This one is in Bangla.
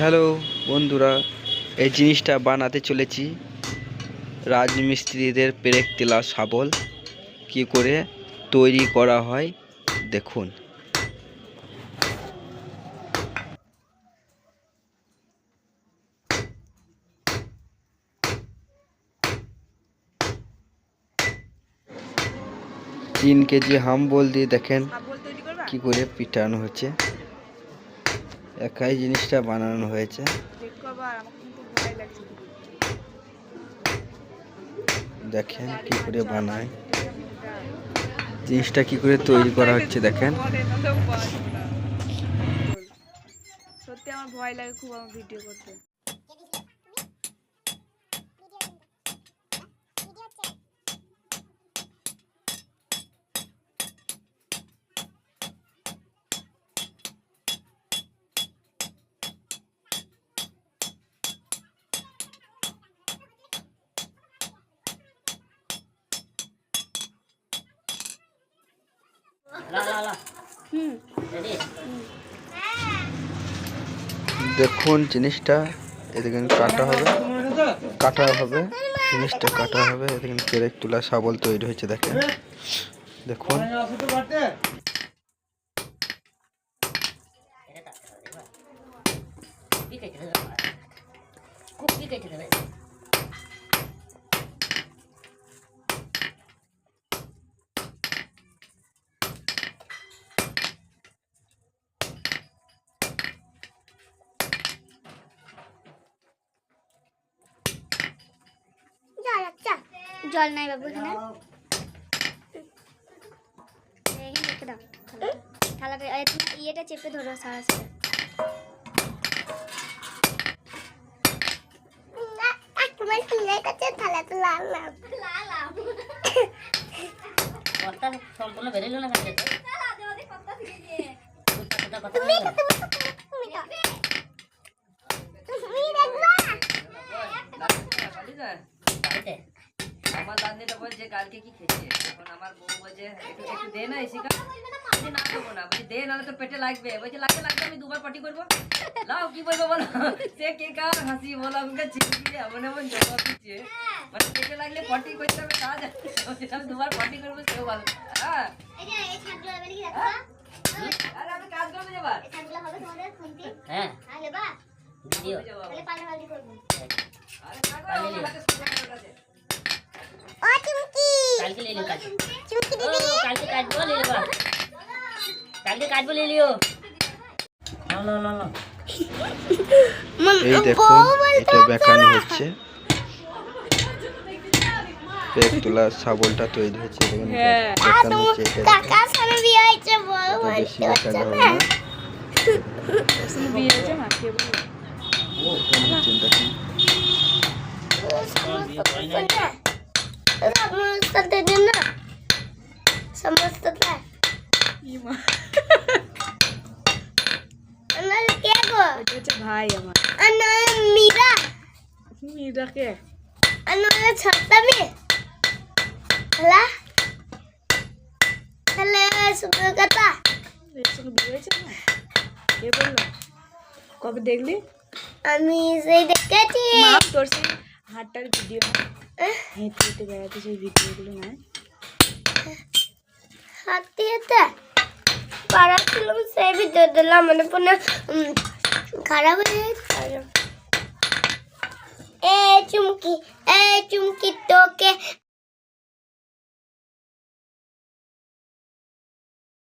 হ্যালো বন্ধুরা এই জিনিসটা বানাতে চলেছি। রাজমিস্ত্রিদের পেরেক তেলা শাবল। কি করে তৈরি করা হয় দেখুন। তিন কেজি হাম বল দিয়ে দেখেন কি করে পিটানো হচ্ছে। একাই জিনিসটা বানানো হয়েছে। দেখেন কি করে বানায়। জিনিসটা কি করে তৈরি করা হচ্ছে দেখেন। সত্যি আমার ভয় লাগে খুব আমার ভিডিও করতে। দেখুন জিনিসটা এদিকে কাটা হবে। কাটা হবে জিনিসটা কাটা হবে। এদিকে কেরেক তুলা শাবল তৈরি হয়েছে দেখেন। দেখুন। জল নাই বাবু এখানে। রেখে দাও। থালাটা। ইয়েটা চেপে ধরো সারা সারা। তোমার ফুলের কাছে থালা তো লাল লাল কর্তা সম্পূর্ণ বেরিয়ে না কাছে তুমি দেখবা। বাড়িতে আমার দাদিটা বলছে কালকে কি খেয়েছে এখন আমার বউ বলছে একটু একটু দে না এসে বলছি না দেবো না। বলছি দে নাহলে তো পেটে লাগবে। বলছে লাগবে লাগবে আমি দুবার পটি করব। লাও কি বলব বলো? সে কে কার হাসি বলো আমাকে চিনকি এমন এমন জবাব দিচ্ছে। মানে পেটে লাগলে পটি করতে হবে কাজ আছে। বলছে, আমি দুবার পটি করব সেও ভালো। হ্যাঁ? এই যে এই ছাদগুলো বেরিয়ে রাখবা আরে আমি কাজ করব যাবার এই ছাদগুলো হবে তোমাদের খুনতে। হ্যাঁ। আলে বা। ভিডিও। তাহলে পাল্টা পাল্টি করব। আরে কাটো, আমার হাতে সময় আছে। ও চুমকি। কালকে চুমকি দিদি। কালকে কালকে না না না না এই দেখুন এটা বেকানো হচ্ছে। তৈরি হচ্ছে দেখুন কাকা সামনে বড় বেশি বেকানো চিন্তা করুন। সমস্ত জন্য সমস্ত ইমা আমার কে গো এটা হচ্ছে ভাই আমার আমার মীরা মিরাকে আমার ছোট্টা মেয়ে হ্যালো হ্যালো সুপ্রকথা এর সঙ্গে বিয়ে হয়েছে না কে বলল? কবে দেখলি? আমি সেই দেখেছি। মা তোর সেই হাটটার ভিডিও হেঁটে হেঁটে বেড়াতে সেই ভিডিওগুলো না। হাতি এটা পাড়াচ্ছিলাম সেই ভিডিও দিলাম মানে উম, খারাপ হয়ে গেছে এ চুমকি এ চুমকি তোকে